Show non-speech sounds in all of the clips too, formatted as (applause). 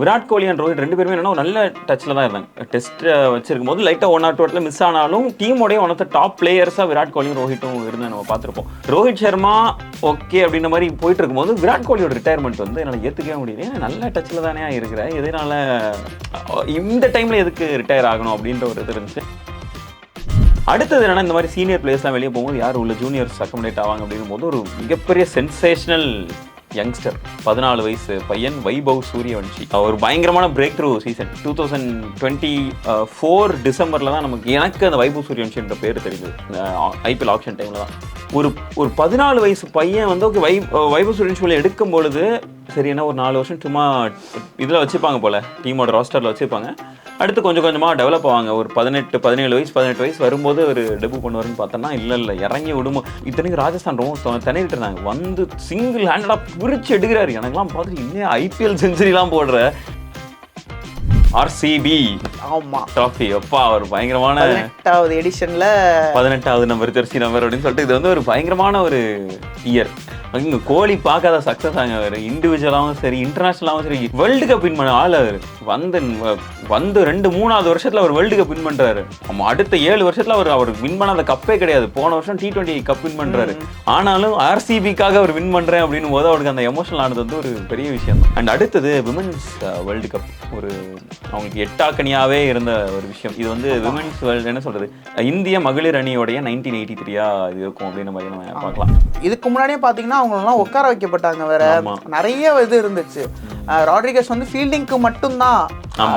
Virat Kohli and Rohit ரெண்டு பேருமே என்னன்னா நல்ல டச்சில் தான் இருந்தாங்க டெஸ்ட் வச்சிருக்கும் போது லைட்டாக ஒன் ஆர் டூ இடத்துல மிஸ் ஆனாலும் டீமோடைய ஒன் ஆஃப் த டாப் பிளேயர்ஸாக விராட் கோலியும் ரோஹித்தும் இருந்து நம்ம பார்த்துருப்போம். ரோஹித் சர்மா ஓகே அப்படின்ற மாதிரி போயிட்டு இருக்கும்போது விராட் கோலியோட ரிட்டையர்மெண்ட் வந்து என்னால் ஏற்றுக்கவே முடியல நல்ல டச்சில் தானே இருக்கிற. எதனால இந்த டைமில் எதுக்கு ரிட்டையர் ஆகணும் அப்படின்ற ஒரு இது இருந்துச்சு. அடுத்தது என்னன்னா இந்த மாதிரி சீனியர் பிளேயர்ஸ்லாம் வெளியே போகும்போது யார் உள்ள ஜூனியர்ஸ் அக்கமடேட் ஆவாங்க அப்படிங்கும் போது ஒரு மிகப்பெரிய சென்சேஷனல் யங்ஸ்டர் பதினாலு வயசு பையன் வைபவ் சூரியவன்ஷி ஒரு பயங்கரமான breakthrough season two thousand twenty four டிசம்பரில் தான் நமக்கு எனக்கு அந்த வைபவ் சூரியவன்ஷின்ற பேர் தெரியுது. ஐபிஎல் ஆப்ஷன் டைமில் தான். ஒரு ஒரு பதினாலு வயசு பையன் வந்து ஓகே வை வைபவ் சூரியவன்ஷி எடுக்கும் பொழுது சரி என்ன ஒரு நாலு வருஷம் சும்மா இதில் வச்சுப்பாங்க போல் டீமோட ராஸ்டரில் வச்சுப்பாங்க அடுத்து கொஞ்சம் கொஞ்சமாக டெவலப் ஆவாங்க. ஒரு பதினெட்டு பதினேழு வயசு பதினெட்டு வயசு வரும்போது ஒரு டெபு பண்ணுவாருன்னு பார்த்தோன்னா இல்லை இல்லை இறங்கி விடுமோ. இத்தனைக்கு ராஜஸ்தான் ரொம்ப திணறிட்டு இருந்தாங்க வந்து சிங்கிள் ஹேண்டடாக பிரிச்சு எடுக்கிறாரு எனக்குலாம் பார்த்துட்டு இன்னும் ஐபிஎல் செஞ்சுரிலாம் போடுற ஆர்சிபி. ஆமா. ட்ராஃபி அப்பா ஒரு பயங்கரமான பதினெட்டாவது எடிஷன்ல பதினெட்டாவது நம்பர் ஜெர்சி நம்பர் அப்படின்னு சொல்லிட்டு இது வந்து ஒரு பயங்கரமான ஒரு இயர் இங்க கோலி பார்க்காத சக்ஸஸ் ஆங்க அவர் இண்டிவிஜுவலாகவும் சரி இன்டர்நேஷனலாகவும் சரி வேர்ல்டு கப் வின் பண்ண ஆள் அவர். வந்து வந்து ரெண்டு மூணாவது வருஷத்துல அவர் வேர்ல்டு கப் வின் பண்றாரு. ஆமா அடுத்த ஏழு வருஷத்துல அவர் அவர் வின் பண்ணாத கப்பே கிடையாது. போன வருஷம் டி டுவெண்ட்டி கப் வின் பண்றாரு. ஆனாலும் ஆர்சிபிக்காக அவர் வின் பண்றேன் அப்படின்னு போது அவருக்கு அந்த எமோஷனல் ஆனது வந்து ஒரு பெரிய விஷயம். அண்ட் அடுத்தது விமன்ஸ் வேர்ல்டு கப் ஒரு அவங்களுக்கு எட்டாக்கனியாவே இருந்த ஒரு விஷயம். இது வந்து விமன்ஸ் வேர்ல்டு என்ன சொல்றது? இந்திய மகளிர் அணியோடைய நைன்டீன் எயிட்டி த்ரீயா இது இருக்கும் அப்படின்ற மாதிரி நம்ம பார்க்கலாம். இதுக்கு முன்னாடியே பாத்தீங்கன்னா அவங்க எல்லாம் உட்கார வைக்கப்பட்டாங்க வேற. நிறைய இது இருந்துச்சு ராட்ரிகஸ் வந்து ஃபீல்டிங்க்கு மட்டும்தான்.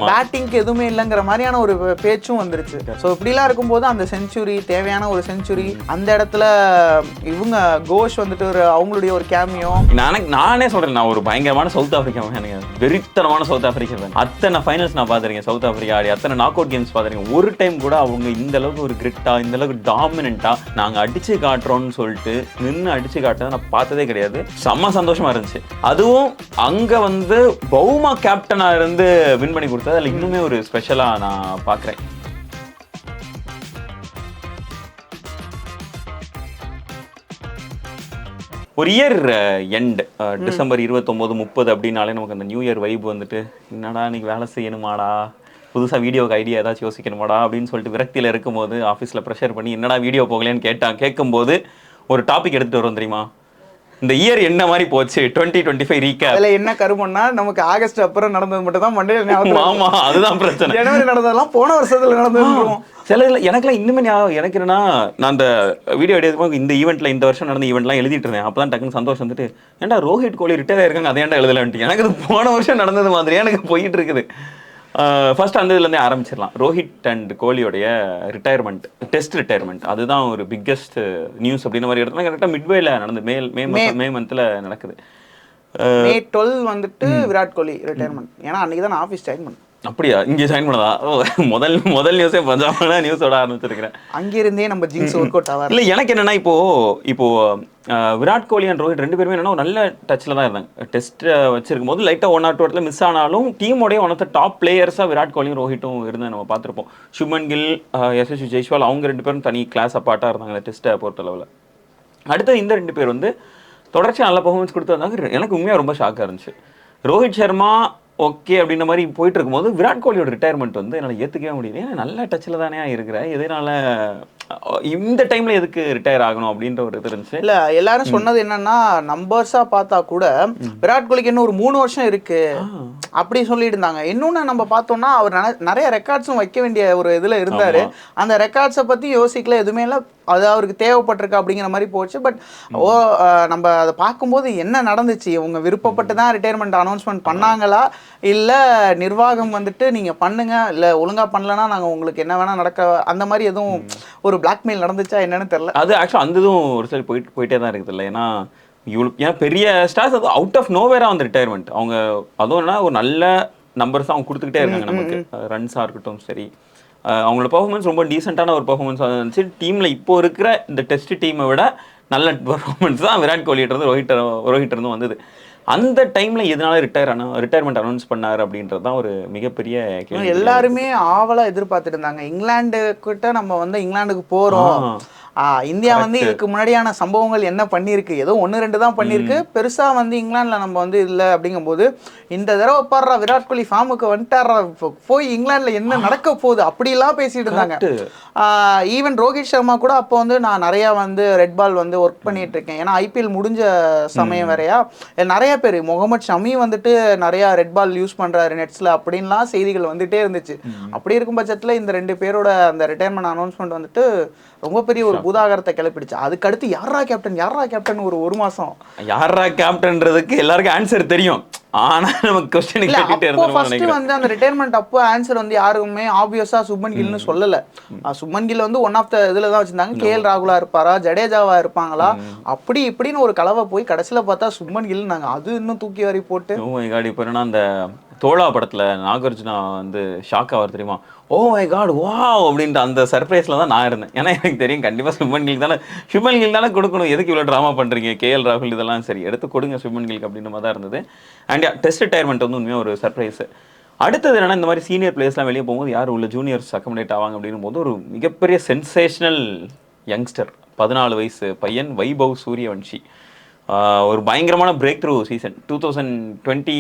பேட்டிங்க்கு எதுவுமே இல்லைங்கிற மாதிரியான ஒரு பேச்சும் வந்துருச்சு. ஸோ இப்படிலாம் இருக்கும்போது அந்த செஞ்சுரி தேவையான ஒரு செஞ்சுரி அந்த இடத்துல இவங்க கோஷ் வந்துட்டு ஒரு அவங்களுடைய ஒரு கேமியோ நானே நானே சொல்றேன் நான் ஒரு பயங்கரமான சவுத் ஆப்பிரிக்கா எனக்கு வெறித்தனமான சவுத் ஆப்பிரிக்கா. அத்தனை ஃபைனல்ஸ் நான் பார்த்துருக்கேன் சவுத் ஆப்பிரிக்கா ஆடி அத்தனை நாக் அவுட் கேம்ஸ் பார்த்துருக்கேன். ஒரு டைம் கூட அவங்க இந்த அளவுக்கு ஒரு கிரிட்டா இந்த அளவுக்கு டாமினண்டா நாங்க அடிச்சு காட்டுறோம்னு சொல்லிட்டு நின்று அடிச்சு காட்டுறதை நான் பார்த்ததே கிடையாது. செம்ம சந்தோஷமா இருந்துச்சு. அதுவும் அங்க வந்து பௌமா கேப்டனா இருந்து வின் பண்ணி கொடுத்தது. அதில் இன்னுமே ஒரு ஸ்பெஷலா நான் பார்க்குறேன். ஒரு இயர் எண்ட் டிசம்பர் இருபத்தொம்போது முப்பது அப்படின்னாலே நமக்கு அந்த நியூ இயர் வைப் வந்துட்டு என்னடா இன்னைக்கு வேலை செய்யணுமாடா? புதுசாக வீடியோக்கு ஐடியா ஏதாச்சும் யோசிக்கணுமாடா? அப்படின்னு சொல்லிட்டு விரக்தியில் இருக்கும்போது ஆஃபீஸில் ப்ரெஷர் பண்ணி என்னடா வீடியோ போகலேன்னு கேட்டான் கேட்கும்போது ஒரு டாபிக் எடுத்துகிட்டு வரோம் தெரியுமா? இந்த இயர் என்ன மாதிரி போச்சு? டுவெண்ட்டி டுவெண்ட்டி ஃபைவ் ரீகேப் அதுல என்ன கருமம்னா நமக்கு ஆகஸ்ட் அப்புறம் நடந்தது மட்டும் தான் மண்டே ஞாபகம் ஆமா அதுதான் பிரச்சனை. ஜனவரி நடந்ததெல்லாம் போன வருஷத்துல நடந்தது சில எனக்குலாம் இன்னுமே ஞாபகம் எனக்கு என்னன்னா நான் அந்த வீடியோ எடுக்கும் இந்த ஈவெண்ட்ல இந்த வருஷம் நடந்த ஈவெண்ட்லாம் எழுதிட்டு இருந்தேன். அப்பதான் டக்குன்னு சந்தோஷம் வந்துட்டு ஏன்டா ரோஹித் கோலி ரிட்டையர் ஆயிருக்காங்க அதை ஏன்டா எழுதலன்ட்டு. எனக்கு அது போன வருஷம் நடந்தது மாதிரியே எனக்கு போயிட்டு இருக்குது. ஃபர்ஸ்ட் அந்த இதுலேருந்தே ஆரம்பிச்சிடலாம் ரோஹித் அண்ட் கோலியோடைய ரிட்டையர்மெண்ட் டெஸ்ட் ரிட்டையர்மெண்ட் அதுதான் ஒரு பிக்கெஸ்ட் நியூஸ் அப்படின்ற மாதிரி இடத்துல கரெக்டாக மிட்வேல நடந்து மே மே மே மந்த்தில் நடக்குது. மே டுவெல் வந்துட்டு விராட் கோலி ரிட்டையர்மெண்ட் ஏன்னா அன்னைக்கு தான் ஆஃபீஸ் ஜாயின் பண்ணேன். அப்படியா? இங்கே ஜாயின் பண்ணதா? முதல் முதல் நியூஸே பஞ்சாபான நியூஸோட ஆரம்பிச்சிருக்கிறேன். அங்கிருந்தே நம்ம ஜிங்ஸ் ஒர்க் அவுட் ஆவார் இல்ல எனக்கு என்னன்னா இப்போ இப்போ அஹ், விராட் கோலி அண்ட் ரோஹித் ரெண்டு பேருமே என்னன்னா ஒரு நல்ல டச்சில் தான் இருந்தாங்க. டெஸ்ட் வச்சிருக்கும் போது லைட்டாக ஒன் ஆர் டூ இடத்துல மிஸ் ஆனாலும் டீமோடைய ஒன் ஆஃப் த டாப் பிளேயர்ஸாக விராட் கோலியும் ரோஹிட்டும் இருந்து நம்ம பார்த்துருப்போம். சுமன் கில் எஸ்எஸ்வி ஜெய்ஸ்வால் அவங்க ரெண்டு பேரும் தனி கிளாஸ் அப்பாட்டாக இருந்தாங்க அந்த டெஸ்ட்டை பொறுத்தளவில் அடுத்து இந்த ரெண்டு பேர் வந்து தொடர்ச்சியாக நல்ல பர்ஃபார்மன்ஸ் கொடுத்து வந்தாங்க. எனக்கு உண்மையாக ரொம்ப ஷாக்காக இருந்துச்சு. ரோஹித் சர்மா ஓகே அப்படின்ற மாதிரி போயிட்டு இருக்கும்போது விராட் கோலியோட ரிட்டையர்மெண்ட் வந்து என்னால் ஏற்றுக்கவே முடியல. ஏன்னா நல்ல டச்சில் தானே இருக்கிற. இதனால இந்த டைமில் எதுக்கு ரிட்டையர் ஆகணும் அப்படின்ற ஒரு இது இருந்துச்சு. இல்ல எல்லாரும் சொன்னது என்னன்னா நம்பர்ஸா பார்த்தா கூட விராட் கோலிக்கு இன்னும் ஒரு மூணு வருஷம் இருக்கு அப்படி சொல்லிட்டு இருந்தாங்க. இன்னொன்னு நம்ம பார்த்தோம்னா அவர் நிறைய ரெக்கார்ட்ஸும் வைக்க வேண்டிய ஒரு இதுல இருந்தாரு. அந்த ரெக்கார்ட்ஸை பத்தி யோசிக்கல எதுவுமே இல்ல. அது அவருக்கு தேவைப்பட்டிருக்கு அப்படிங்கிற மாதிரி போச்சு. பட் ஓ நம்ம அதை பார்க்கும்போது என்ன நடந்துச்சு? இவங்க விருப்பப்பட்டு தான் ரிட்டையர்மெண்ட் அனௌன்ஸ்மெண்ட் பண்ணாங்களா? இல்ல நிர்வாகம் வந்துட்டு நீங்க பண்ணுங்க இல்ல ஒழுங்கா பண்ணலன்னா நாங்க உங்களுக்கு என்ன வேணா நடக்க அந்த மாதிரி எதுவும் ஒரு பிளாக்மெயில் நடந்துச்சா என்னன்னு தெரியல. அது ஆக்சுவலாக அந்த இதுவும் ஒரு சரி போயிட்டு போயிட்டே தான் இருக்குது இல்லை. ஏன்னா இவ்வளோ ஏன்னா பெரிய ஸ்டார்ஸ் அது அவுட் ஆஃப் நோவேரா வந்து ரிட்டையர்மெண்ட் அவங்க அதுவும் என்ன ஒரு நல்ல நம்பர்ஸ் அவங்க கொடுத்துக்கிட்டே இருக்காங்க நமக்கு. ரன்ஸாக இருக்கட்டும் சரி. அவங்களோட பர்ஃபார்மன்ஸ் ரொம்ப டீசெண்டான ஒரு பர்ஃபார்மன்ஸாக இருந்துச்சு. டீமில் இப்போ இருக்கிற இந்த டெஸ்ட் டீமை விட நல்ல பர்ஃபார்மன்ஸ் தான் விராட் கோலிகிட்ட ரோஹித் ரோஹித் இருந்தும் வந்தது. அந்த டைமில் எதனால ரிட்டையர் ஆனா ரிட்டையர்மெண்ட் அனௌன்ஸ் பண்ணார் அப்படின்றது தான் ஒரு மிகப்பெரிய கேள்வி. எல்லாருமே ஆவலா எதிர்பார்த்துட்டு இருந்தாங்க இங்கிலாந்து கிட்ட நம்ம வந்து இங்கிலாந்துக்கு. ஆஹ் இந்தியா வந்து இதுக்கு முன்னாடியான சம்பவங்கள் என்ன பண்ணியிருக்கு? ஏதோ ஒன்று ரெண்டு தான் பண்ணியிருக்கு. பெருசா வந்து இங்கிலாந்துல நம்ம வந்து இல்லை அப்படிங்கும்போது இந்த தடவை பாடுறா விராட் கோலி ஃபார்முக்கு வந்துட்டாரா போய் இங்கிலாந்துல என்ன நடக்க போகுது? அப்படிலாம் பேசிட்டு இருந்தாங்க. ஈவன் ரோஹித் சர்மா கூட அப்போ வந்து நான் நிறையா வந்து ரெட் பால் வந்து ஒர்க் பண்ணிட்டு இருக்கேன் ஏன்னா ஐபிஎல் முடிஞ்ச சமயம் வேறையா? நிறைய பேர் முகமது ஷமி வந்துட்டு நிறையா ரெட் பால் யூஸ் பண்றாரு நெட்ஸ்ல அப்படின்லாம் செய்திகள் வந்துட்டே இருந்துச்சு. அப்படி இருக்கும் பட்சத்துல இந்த ரெண்டு பேரோட அந்த ரிட்டையர்மெண்ட் அனௌன்ஸ்மெண்ட் வந்துட்டு ரொம்ப பெரிய ஒரு பூதாகரத்தை கிளப்பிடுச்சு. அதுக்கு அடுத்து யாரா கேப்டன் யாரா கேப்டன் ஒரு ஒரு மாசம்? யாரா கேப்டன்றதுக்கு எல்லாருக்கும் ஆன்சர் தெரியும். ஆனா நமக்கு கொஸ்டின் கேட்டுட்டே இருந்தோம் வந்து அந்த ரிட்டையர்மெண்ட் அப்போ ஆன்சர் வந்து யாருக்குமே ஆப்வியஸா சுப்மன் கில்னு சொல்லல. சுப்மன் கில் வந்து ஒன் ஆஃப் த இதுல தான் வச்சிருந்தாங்க. கேஎல் ராகுலா இருப்பாரா ஜடேஜாவா இருப்பாங்களா? அப்படி இப்படின்னு ஒரு கலவை போய் கடைசியில பார்த்தா சுப்மன் கில் நாங்க அது இன்னும் தூக்கி வாரி போட்டு. காட் இப்போ என்னன்னா அந்த தோழா படத்தில் நாகார்ஜுனா வந்து ஷாக் ஆவார் தெரியுமா? ஓ மை காட் வா அப்படின்ற அந்த சர்ப்ரைஸில் தான் நான் இருந்தேன். ஏன்னா எனக்கு தெரியும் கண்டிப்பாக சுமன் கில் தானே சுமன் கில் தானே கொடுக்கணும். எதுக்கு இவ்வளோ ட்ராமா பண்ணுறீங்க கேஎல் ராகுல் இதெல்லாம் சரி எடுத்து கொடுங்க சுமன் கில்க்கு அப்படின்ற மாதிரி தான் இருந்தது. அண்ட் டெஸ்ட் ரிட்டையர்மெண்ட் வந்து உண்மையாக ஒரு சர்ப்ரைஸ் அடுத்தது என்னன்னா இந்த மாதிரி சீனியர் பிளேயர்ஸ்லாம் வெளியே போகும்போது யார் உள்ள ஜூனியர்ஸ் அக்கமடேட் ஆவாங்க அப்படின்னும் போது ஒரு மிகப்பெரிய சென்சேஷனல் யங்ஸ்டர் பதினாலு வயசு பையன் வைபவ் சூரியவன்ஷி. ஒரு பயங்கரமான breakthrough season two thousand twenty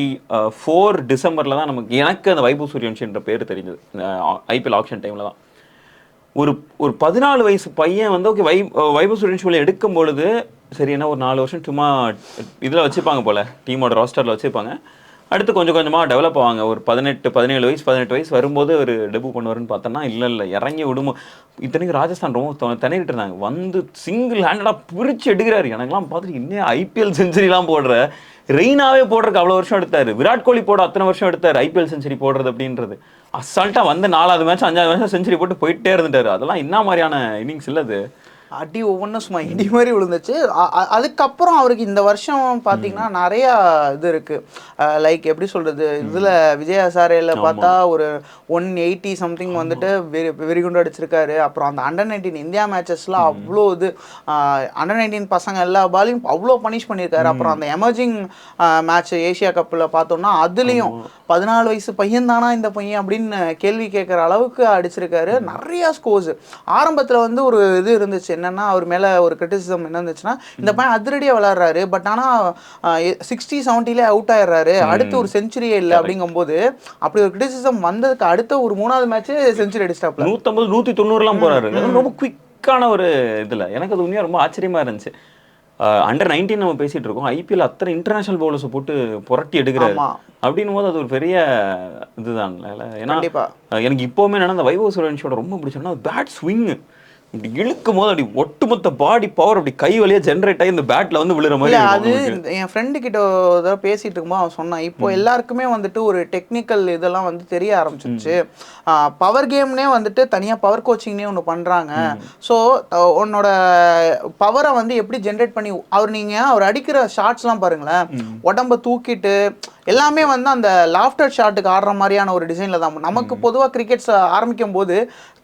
four டிசம்பரில் தான் நமக்கு எனக்கு அந்த வைபு சூரியன்ஷின்ற பேர் தெரிஞ்சது. ஐபிஎல் ஆக்ஷன் டைமில் தான். ஒரு ஒரு பதினாலு வயசு பையன் வந்து ஓகே வை வைபு சூரியன்ஷியில் எடுக்கும் பொழுது சரி என்ன ஒரு நாலு வருஷம் சும்மா இதில் வச்சுப்பாங்க போல் டீமோட ராஸ்டரில் வச்சுப்பாங்க. அடுத்து கொஞ்சம் கொஞ்சமாக டெவலப் ஆவாங்க. ஒரு பதினெட்டு பதினேழு வயசு பதினெட்டு வயசு வரும்போது ஒரு டெபு பண்ணுவாருன்னு பார்த்தோன்னா இல்லை இல்லை இறங்கி விடுமோ. இத்தனைக்கு ராஜஸ்தான் ரொம்ப திணறிட்டு இருந்தாங்க. வந்து சிங்கிள் ஹேண்டடாக பிரித்து எடுக்கிறாரு. எனக்கெல்லாம் பார்த்துட்டு இன்னும் ஐபிஎல் செஞ்சுரிலாம் போடுற. ரெய்னாவே போடுறதுக்கு அவ்வளோ வருஷம் எடுத்தார். விராட் கோலி போட அத்தனை வருஷம் எடுத்தார் ஐபிஎல் செஞ்சுரி போடுறது அப்படின்றது. அசால்ட்டாக வந்து நாலாவது மேட்ச் அஞ்சாவது மேட்ச் செஞ்சுரி போட்டு போயிட்டே இருந்துட்டார். அதெல்லாம் என்ன மாதிரியான இன்னிங்ஸ் இல்லை அது. அடி ஒவ்வொன்றும் சும்மா இடி மாதிரி விழுந்துச்சு அதுக்கப்புறம் அவருக்கு இந்த வருஷம் பார்த்தீங்கன்னா நிறைய இது இருக்கு. லைக் எப்படி சொல்றது? இதுல விஜய் ஹசாரேல பார்த்தா ஒரு ஒன் எயிட்டி சம்திங் வந்துட்டு வெறி வெறிகுண்டு அடிச்சிருக்காரு. அப்புறம் அந்த அண்டர் நைன்டீன் இந்தியா மேட்சஸ்ல அவ்வளோ இது அண்டர் நைன்டீன் பசங்க எல்லா பாலையும் அவ்வளோ பனிஷ் பண்ணியிருக்காரு அப்புறம் அந்த எமர்ஜிங் மேட்ச் ஏசியா கப்பில் பார்த்தோம்னா அதுலேயும் பதினாலு வயசு பையன் தானா இந்த பையன் அப்படின்னு கேள்வி கேட்குற அளவுக்கு அடிச்சிருக்காரு. நிறைய ஸ்கோர்ஸ் ஆரம்பத்தில் வந்து ஒரு இது இருந்துச்சு. என்னன்னா அவர் மேலே ஒரு கிரிட்டிசிசம் என்ன இருந்துச்சுன்னா இந்த பையன் அதிரடியாக விளாட்றாரு பட் ஆனால் சிக்ஸ்டி செவன்ட்டிலே அவுட் ஆயிடுறாரு. அடுத்து ஒரு செஞ்சுரியே இல்லை அப்படிங்கும்போது அப்படி ஒரு கிரிட்டிசிசம் வந்ததுக்கு அடுத்த ஒரு மூணாவது மேட்ச் செஞ்சுரி அடிச்சிட்டாப்ல. நூற்றம்பது நூற்றி தொண்ணூறுலாம் போறாரு. அது ரொம்ப குயிக்கான ஒரு இதில். எனக்கு அது உண்மையாக ரொம்ப ஆச்சரியமா இருந்துச்சு. அண்டர் நைன்டீன் நம்ம பேசிட்டு இருக்கோம். ஐபிஎல் அத்தனை இன்டர்நேஷனல் பவுலர்ஸை போட்டு புரட்டி எடுக்கிறாரு. அப்படின்னும் போது அது ஒரு பெரிய இதுதான்? ஏன்னா எனக்கு இப்போவுமே என்னன்னா அந்த வைபவ் சூரியன்ஷோட ரொம்ப பிடிச்சோன்னா பேட் ஸ்விங் இப்படி இழுக்கும் போது அப்படி ஒட்டுமொத்த பாடி பவர் அப்படி கை வழியா ஜென்ரேட் ஆகி இந்த பேட்ல வந்து விழுற மாதிரி அது என் ஃப்ரெண்டு கிட்ட தடவை பேசிட்டு இருக்கும்போது அவன் சொன்னான் இப்போ எல்லாருக்குமே வந்துட்டு ஒரு டெக்னிக்கல் இதெல்லாம் வந்து தெரிய ஆரம்பிச்சிருச்சு. பவர் கேம்னே வந்துட்டு தனியா பவர் கோச்சிங்னே ஒன்று பண்றாங்க. ஸோ உன்னோட பவரை வந்து எப்படி ஜென்ரேட் பண்ணி அவர் நீங்க அவர் அடிக்கிற ஷாட்ஸ்லாம் பாருங்களேன். உடம்ப தூக்கிட்டு எல்லாமே வந்து அந்த லாஃப்டர் ஷாட்டுக்கு ஆடுற மாதிரியான ஒரு டிசைன்ல தான். நமக்கு பொதுவா கிரிக்கெட்ஸ் ஆரம்பிக்கும் போது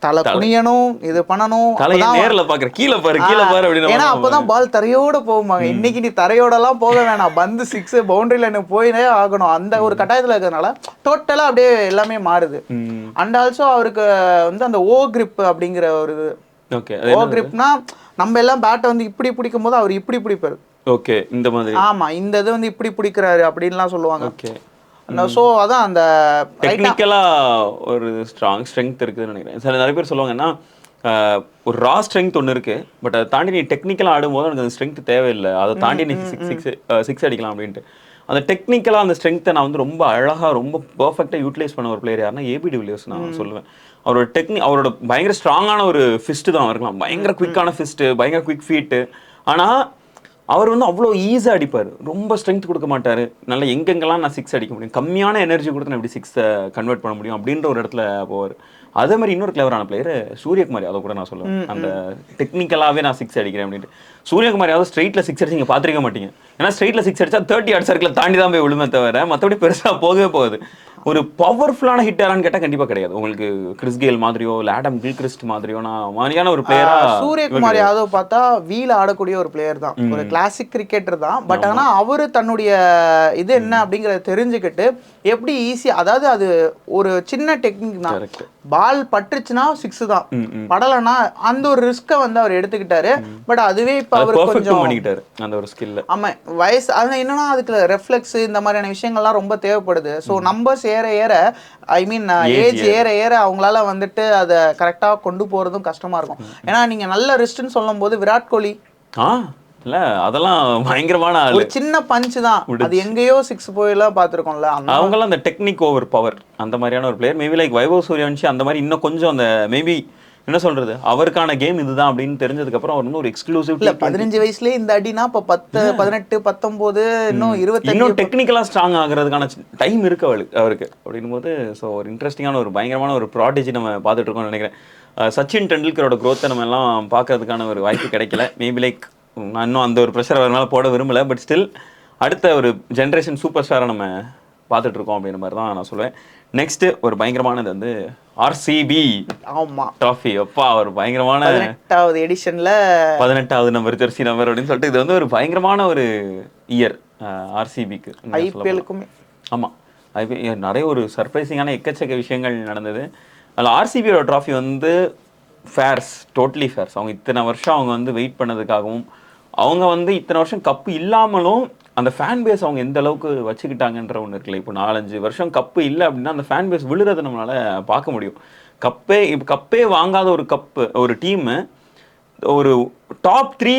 தலை குனியணும் இது பண்ணணும் தலையை நேர்ல பாக்குற கீழே பாரு கீழே பாரு அப்படின்னு ஏன்னா அப்பதான் பால் தரையோட போகுமாங்க இன்னைக்கு நீ தரையோடலாம் போக வேணாம். பந்து சிக்ஸ் பவுண்டரி லைன் போயினே ஆகணும். அந்த ஒரு கட்டாயத்துல இருக்கிறதுனால டோட்டலா அப்படியே எல்லாமே மாறுது. அண்ட் ஆல்சோ அவருக்கு வந்து அந்த ஓ grip அப்படிங்கிற ஒரு இது. ஓகே ஓ gripனா நம்ம எல்லாம் பேட்டை வந்து இப்படி பிடிக்கும் போது அவர் இப்படி பிடிப்பாரு. ஓகே இந்த மாதிரி. ஆமா இந்த இது வந்து இப்படி பிடிக்கிறாரு அப்படின்லாம் சொல்லுவாங்க. ஓகே ஸோ அதான் அந்த ரைட்டா டெக்னிக்கலா ஒரு ஸ்ட்ராங் ஸ்ட்ரென்த் இருக்குதுன்னு நினைக்கிறேன். சில நிறைய பேர் சொல்லுவாங்கன்னா ஒரு ரா ஸ்ட்ரென்த் ஒன்று இருக்கு பட் அதை தாண்டி நீ டெக்னிக்கலாக ஆடும்போது எனக்கு அந்த ஸ்ட்ரென்த் தேவையில்லை. அதை தாண்டி நீ சிக்ஸ் சிக்ஸ் சிக்ஸ் அடிக்கலாம் அப்படின்ட்டு. அந்த டெக்னிக்கலாக அந்த ஸ்ட்ரென்த்தை நான் வந்து ரொம்ப அழகாக ரொம்ப பர்ஃபெக்டாக யூட்டிலைஸ் பண்ண ஒரு பிளேயர் யாருன்னா ஏபி டிவிலியர்ஸ் நான் சொல்லுவேன். அவரோட டெக்னிக் அவரோட பயங்கர ஸ்ட்ராங்கான ஒரு ஃபிஸ்ட்டு தான் இருக்கலாம் பயங்கர குயிக்கான ஃபிஸ்ட்டு பயங்கர குயிக் ஃபீட்டு ஆனால் அவர் வந்து அவ்வளோ ஈஸியாக அடிப்பார். ரொம்ப ஸ்ட்ரென்த் கொடுக்க மாட்டார். நல்லா எங்கெங்கெல்லாம் நான் சிக்ஸ் அடிக்க முடியும் கம்மியான எனர்ஜி கொடுத்து நான் எப்படி சிக்ஸை கன்வெர்ட் பண்ண முடியும் அப்படின்ற ஒரு இடத்துல போவார். அதே மாதிரி இன்னொரு கிளவரான பிளேயர் சூரியகுமாரி அதை கூட நான் சொல்லுவேன். அந்த டெக்னிக்கலாகவே நான் சிக்ஸ் அடிக்கிறேன் அப்படின்ட்டு. சூரியகுமாரி அதாவது ஸ்ட்ரைட்டில் சிக்ஸ் அடிச்சு நீங்கள் பார்த்துருக்க மாட்டீங்க. ஏன்னா ஸ்ட்ரைட்டில் சிக்ஸ் அடிச்சா தேர்ட்டி அட் சர்க்கிள் தாண்டி தான் போய் விழுமே தவிர மற்றபடி பெருசாக போகவே போகுது. ஒரு பவர்ஃபுல்லான ஹிட்டரான்னு கேட்டால் கண்டிப்பாக கிடையாது. உங்களுக்கு கிறிஸ் கேல் மாதிரியோ இல்லை ஆடம் கில்கிறிஸ்ட் மாதிரியோ நான் மாதிரியான ஒரு பிளேயரா சூரியகுமார் யாதவ் பார்த்தா வீல ஆடக்கூடிய ஒரு பிளேயர் தான். ஒரு கிளாசிக் கிரிக்கெட்டர் தான். பட் ஆனா அவரு தன்னுடைய இது என்ன அப்படிங்கறத தெரிஞ்சுக்கிட்டு எப்படி ஈஸியா அதாவது அது ஒரு சின்ன டெக்னிக் தான். பால் பட்டுச்சுன்னா சிக்ஸ் தான். படலைன்னா அந்த ஒரு ரிஸ்க்கை வந்து அவர் எடுத்துக்கிட்டாரு. பட் அதுவே இப்போ அவர் கொஞ்சம் பண்ணிக்கிட்டாரு அந்த ஒரு ஸ்கில்ல ஆமா வயசு அது என்னன்னா அதுக்கு ரெஃப்ளெக்ஸ் இந்த மாதிரியான விஷயங்கள்லாம் ரொம்ப தேவைப்படுது. ஸோ நம்பர்ஸ் ஏற ஏற ஐ மீன் ஏஜ் ஏற. ஏற அவங்களால வந்துட்டு அதை கரெக்டாக கொண்டு போறதும் கஷ்டமா இருக்கும். ஏன்னா நீங்க நல்ல ரிஸ்ட்னு சொல்லும் போது விராட் கோலி ஆ. இல்ல அதெல்லாம் பயங்கரமான ஆளு. ஒரு சின்ன பஞ்ச் தான். அது எங்கேயோ சிக்ஸ் போயெல்லாம் பார்த்துருக்கோம்ல அவங்களாம் அந்த டெக்னிக் ஓவர் பவர் அந்த மாதிரியான ஒரு player maybe like Vaibhav Suryavanshi அந்த மாதிரி இன்னும் கொஞ்சம் அந்த மேபி என்ன சொல்றது அவருக்கான கேம் இதுதான் அப்படின்னு தெரிஞ்சதுக்கு அப்புறம் அவர் வந்து ஒரு எக்ஸ்க்ளூசிவ் இல்ல பதினஞ்சு வயசுலயே இந்த அடினா இப்ப பத்து பதினெட்டு பத்தொன்பது இன்னும் இருபத்தஞ்சு இன்னும் டெக்னிக்கலா ஸ்ட்ராங் ஆகுறதுக்கான டைம் இருக்கு அவளுக்கு அவருக்கு. அப்படின்னும் போது ஸோ ஒரு இன்ட்ரெஸ்டிங்கான ஒரு பயங்கரமான ஒரு ப்ராடேஜி நம்ம பார்த்துட்டு இருக்கோம்னு நினைக்கிறேன். சச்சின் டெண்டுல்கரோட growth-அ நம்ம எல்லாம் பார்க்கறதுக்கான ஒரு வாய்ப்பு கிடைக்கல. மேபி லைக் நான் இன்னும் அந்த ஒரு ப்ரெஷர் அவர் மேலே போட விரும்பல பட் ஸ்டில் அடுத்த ஒரு ஜென்ரேஷன் சூப்பர் ஸ்டாரை நம்ம பார்த்துட்டு இருக்கோம் அப்படின்ற மாதிரி தான் நான் சொல்லுவேன் நெக்ஸ்ட் ஒரு பயங்கரமானது வந்து ஆர்சிபி ஆமா. ட்ராஃபி அப்பா ஒரு பயங்கரமான பதினெட்டாவது எடிஷன்ல பதினெட்டாவது நம்பர் ஜெர்சி நம்பர் அப்படின்னு சொல்லிட்டு இது வந்து ஒரு பயங்கரமான ஒரு இயர் ஆர்சிபிக்கு ஐபிஎலுக்குமே ஆமாம் ஐபி நிறைய ஒரு சர்ப்ரைசிங்கான எக்கச்சக்க விஷயங்கள் நடந்தது. அதில் ஆர்சிபியோட ட்ராஃபி வந்து ஃபேர்ஸ் டோட்டலி ஃபேர்ஸ் அவங்க இத்தனை வருஷம் அவங்க வந்து வெயிட் பண்ணதுக்காகவும் அவங்க வந்து இத்தனை வருஷம் கப்பு இல்லாமலும் அந்த ஃபேன் பேஸ் அவங்க எந்த அளவுக்கு வச்சுக்கிட்டாங்கன்ற ஒன்று இருக்குல்ல. இப்போ நாலஞ்சு வருஷம் கப்பு இல்லை அப்படின்னா அந்த ஃபேன் பேஸ் விழுறதை நம்மளால பார்க்க முடியும். கப்பே இப்போ கப்பே வாங்காத ஒரு கப்பு ஒரு டீமு ஒரு டாப் த்ரீ